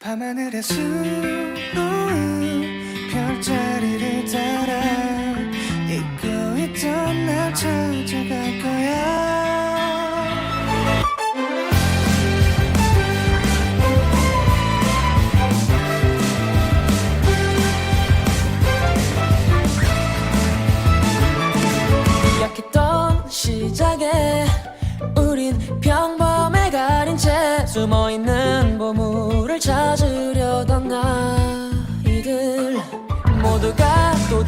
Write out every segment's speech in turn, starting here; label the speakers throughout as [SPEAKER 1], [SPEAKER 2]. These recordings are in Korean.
[SPEAKER 1] 밤하늘의 수놓은 별자리를 따라 잊고 있던 날 찾아갈 거야.
[SPEAKER 2] 약했던 시작에 우린 평범해 가린 채 숨어있는 보물. 찾으려던 아이들 모두가 또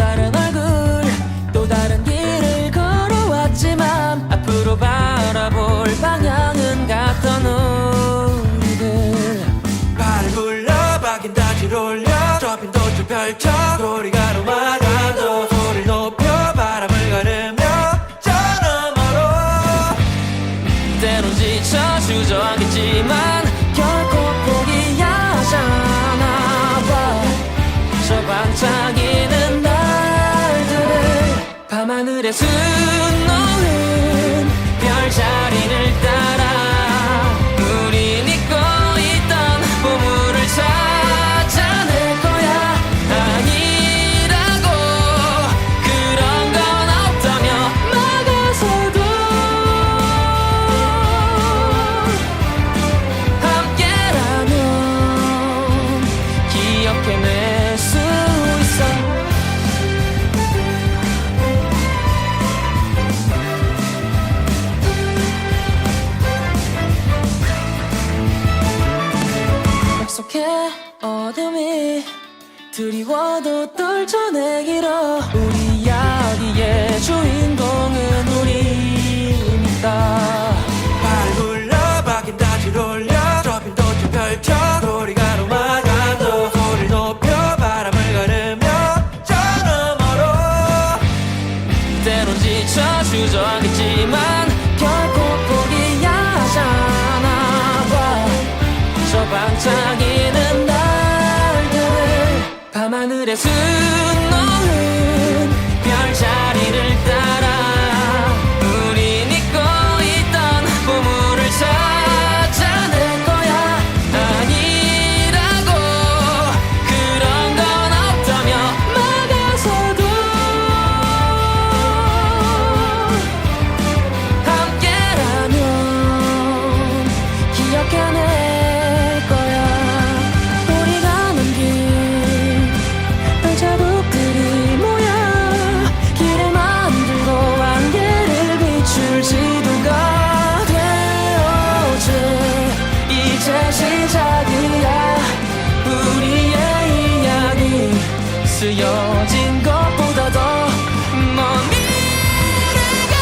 [SPEAKER 2] 그래 수 어둠이 두리워도 떨쳐내기로 우리 이야기의 주인공은 です 우리의 이야기 쓰여진 것보다 더 먼 미래가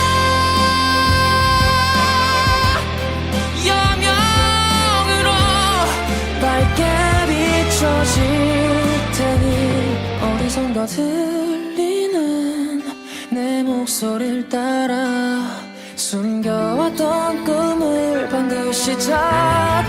[SPEAKER 2] 여명으로 밝게 비춰질 테니 어디선가 들리는 내 목소리를 따라 숨겨왔던 꿈을 반드시 찾